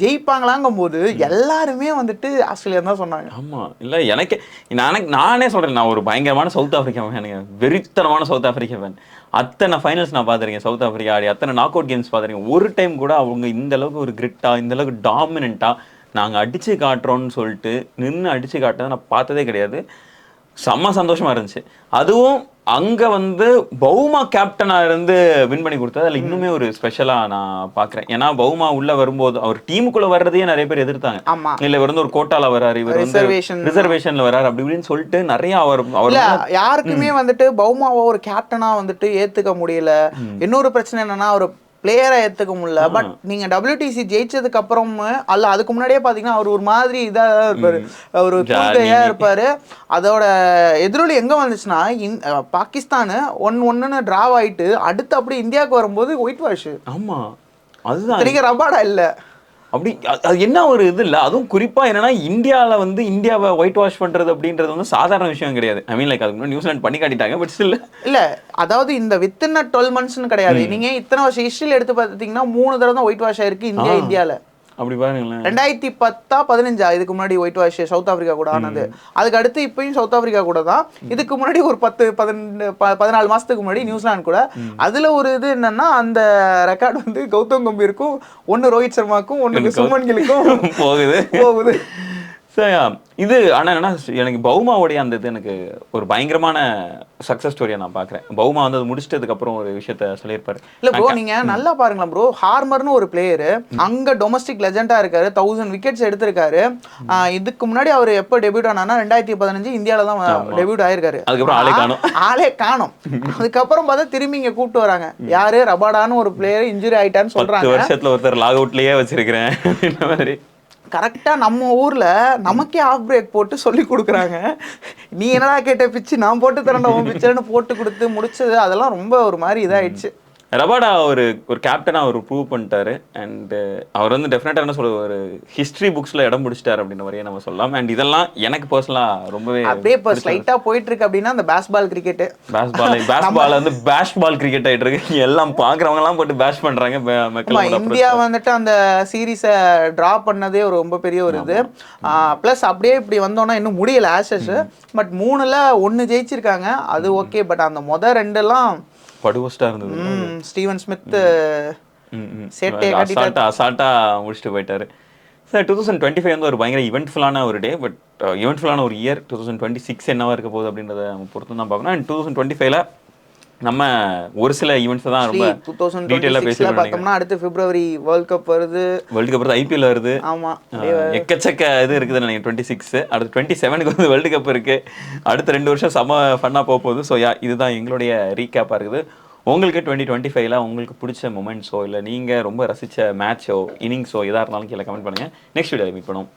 ஜெயிப்பாங்களாங்கும் போது எல்லாருமே வந்துட்டு ஆஸ்திரேலியா தான் சொன்னாங்க. ஆமா. இல்ல எனக்கு நானே நானே சொல்றேன் நான் ஒரு பயங்கரமான சவுத் ஆப்பிரிக்கா ஃபேனுங்க வெறித்தனமான சவுத் ஆப்பிரிக்கா ஃபேன் அத்தனை ஃபைனல்ஸ் நான் பார்த்துருக்கேன் சவுத் ஆப்பிரிக்கா ஆடி அத்தனை நாக் அவுட் கேம்ஸ் பார்த்துருக்கேன். ஒரு டைம் கூட அவங்க இந்த அளவுக்கு ஒரு கிரிட்டா இந்த அளவுக்கு டாமினண்டா நாங்க அடிச்சு காட்டுறோம்னு சொல்லிட்டு நின்று அடிச்சு காட்டுறதை நான் பார்த்ததே கிடையாது. செம்ம சந்தோஷமா இருந்துச்சு. அதுவும் அங்க வந்து பௌமா கேப்டனா இருந்து வின் பண்ணி கொடுத்தது. அதுல இன்னுமே ஒரு ஸ்பெஷலா நான் பாக்குறேன் ஏன்னா பௌமா உள்ள வரும்போது அவர் டீமுக்குள்ள வர்றதையே நிறைய பேர் எதிர்த்தாங்க. இல்ல இவர் வந்து ஒரு கோட்டால வராரு இவர் வந்து. ரிசர்வேஷன்ல வராரு அப்படி இப்படின்னு சொல்லிட்டு நிறைய அவர் அவர் யாருக்குமே வந்துட்டு பௌமாவை ஒரு கேப்டனா வந்துட்டு ஏத்துக்க முடியல. இன்னொரு பிரச்சனை என்னன்னா ஒரு பிளேயரா ஏத்துக்க முடியல. பட் நீங்க WTC ஜெயிச்சதுக்கு அப்புறம் அல்ல அதுக்கு முன்னாடியே பாத்தீங்கன்னா அவர் ஒரு மாதிரி இதா தான் இருப்பாரு. ஒரு கூட்டையா இருப்பாரு? அதோட எதிரொலி எங்க வந்துச்சுன்னா இந்- பாகிஸ்தான் ஒன் ஒன்னுன்னு டிராவ் ஆயிட்டு அடுத்து அப்படி இந்தியாவுக்கு வரும்போது ஒயிட் வாஷ் ஆமா. அதுதான். ரபாடா இல்ல. அப்படி அது- என்ன ஒரு இது இல்ல. அதுவும் குறிப்பா என்னன்னா இந்தியால வந்து இந்தியாவை ஒயிட் வாஷ் பண்றது அப்படின்றது வந்து சாதாரண விஷயம் கிடையாது. ஐ மீன் லைக் அதுக்கு முன்னாடி நியூசிலாந்து பண்ணி காட்டிட்டாங்க பட் ஸ்டில் இல்ல அதாவது இந்த வித்தின் டுவெல் மந்த்ஸ்னு கிடையாது. நீங்க இத்தனை வருஷம் ஹிஸ்டரியில் எடுத்து பார்த்தீங்கன்னா மூணு தடவை தான் ஒயிட் வாஷ் ஆயிருக்கு இந்தியா இந்தியால. அப்படி பாருங்களேன். ரெண்டாயிரத்தி பத்தா பதினஞ்சா? இதுக்கு முன்னாடி ஒயிட் வாஷ் சவுத் ஆப்பிரிக்கா கூட ஆனது. அதுக்கு அடுத்து இப்பயும் சவுத் ஆப்பிரிக்கா கூட தான். இதுக்கு முன்னாடி ஒரு பத்து பதினெண்டு பதினாலு மாசத்துக்கு முன்னாடி நியூசிலாந்து கூட. அதுல ஒரு இது என்னன்னா அந்த ரெக்கார்ட் வந்து கௌதம் கம்பீருக்கும் ஒன்னு ரோஹித் சர்மாக்கும் ஒன்னு சுமன் கிலுக்கும் (laughs) போகுது. போகுது. இது ஆனா என்னன்னா எனக்கு பௌமாவுடைய அந்த இது எனக்கு ஒரு பயங்கரமான சக்சஸ் ஸ்டோரியா நான் பாக்குறேன். பௌமா வந்து அது முடிச்சிட்டதுக்கு அப்புறம் ஒரு விஷயத்த சொல்லியிருப்பாரு. இல்ல ப்ரோ நீங்க நல்லா பாருங்களேன் ப்ரோ ஹார்மர்னு ஒரு பிளேயர் அங்க டொமஸ்டிக் லெஜெண்டா இருக்காரு தௌசண்ட் விக்கெட்ஸ் எடுத்திருக்காரு. இதுக்கு முன்னாடி அவர் எப்போ டெபியூட் ஆனானா ரெண்டாயிரத்தி பதினஞ்சு இந்தியால தான் டெபியூட் ஆயிருக்காரு. அதுக்கப்புறம் ஆளே காணோம். ஆளே காணோம். அதுக்கப்புறம் பார்த்தா திரும்பி இங்க கூப்பிட்டு வராங்க. யாரு? ரபாடான்னு ஒரு பிளேயர் இன்ஜுரி ஆயிட்டான்னு பத்து சொல்றாங்க. வருஷத்துல ஒருத்தர் லாக் அவுட்லயே வச்சிருக்கிறேன். (laughs) இந்த மாதிரி. கரெக்டாக நம்ம ஊரில் நமக்கே ஆஃப் பிரேக் போட்டு சொல்லி கொடுக்குறாங்க. நீ என்னடா கேட்ட பிச்சு? நான் போட்டு தரேன்டா உன் பிச்சர்னு போட்டு கொடுத்து முடிச்சது. அதெல்லாம் ரொம்ப ஒரு மாதிரி இதாயிடுச்சு. ரபாடா ஒரு ஒரு கேப்டனா அவர் ப்ரூவ் பண்ணிட்டாரு. அண்ட் அவர் வந்து டெஃபினட்டா என்ன சொல்ற ஒரு ஹிஸ்டரி புக்ஸ்ல இடம் பிடிச்சிட்டாரு அப்படின்ற மாதிரியே நம்ம சொல்லலாம். அண்ட் இதெல்லாம் எனக்கு பர்சனலா ரொம்பவே அப்படியே இப்போ ஸ்லைட்டா போயிட்டு இருக்கு அப்படின்னா அந்த bazball cricket bazball bazball வந்து பேஷ் பால் கிரிக்கெட் ஆயிட்டு இருக்கு. (laughs) எல்லாம் பாக்குறவங்க எல்லாம் போட்டு பேஷ் பண்றாங்க. பே- ஆமா மக்களோட இந்தியா வந்துட்டு அந்த சீரீஸை டிரா பண்ணதே ஒரு ரொம்ப பெரிய ஒரு இது. ப்ளஸ் அப்படியே இப்படி வந்தோம்னா இன்னும் முடியல ஆஷஸ் பட் மூணுல ஒன்னு ஜெயிச்சிருக்காங்க. அது ஓகே பட் அந்த முத ரெண்டெல்லாம் படுவஸ்டா இருந்தது ஸ்டீவன் ஸ்மித். சேட்டையை அசால்ட்டா அசால்ட்டா முடிச்சுட்டு போயிட்டாரு. Sir two thousand twenty five வந்து ஒரு பயங்கர இவெண்ட்ஃபுல்லான ஒரு டே பட் இவெண்ட்ஃபுல்லான ஒரு year two thousand twenty six என்னவா இருக்க போகுது அப்படின்றத பொறுத்து தான் பார்க்கணும். அண்ட் டூ தௌசண்ட் டுவெண்ட்டி ஃபைவ்ல நம்ம ஒரு சில ஈவெண்ட்ஸ் தான் ரொம்ப டூ தௌசண்ட் டீட்டெயிலாக பேசி பார்த்தோம்னா அடுத்து பிப்ரவரி வேர்ல்ட் கப் வருது. வேர்ல்டு கப் ஐபிஎல் வருது. ஆமா. ஆஹ் எக்கச்சக்க இது இருக்குது நினைக்கிறேன் டுவெண்ட்டி சிக்ஸ் அடுத்து டுவெண்ட்டி செவனுக்கு வந்து வேர்ல்டு கப் இருக்கு. அடுத்த ரெண்டு வருஷம் செம ஃபன்னாக போக போகுது. ஸோ யா இதுதான் எங்களுடைய ரீகேப்பாக இருக்குது. உங்களுக்கு டுவெண்ட்டி டுவெண்ட்டி ஃபைவ்ல உங்களுக்கு பிடிச்ச மொமெண்ட்ஸோ இல்லை நீங்கள் ரொம்ப ரசித்த மேட்சோ இன்னிங்ஸோ எதாக இருந்தாலும் கீழே கமெண்ட் பண்ணுங்கள் நெக்ஸ்ட் வீடியோவில் மீட் பண்ணுவோம்.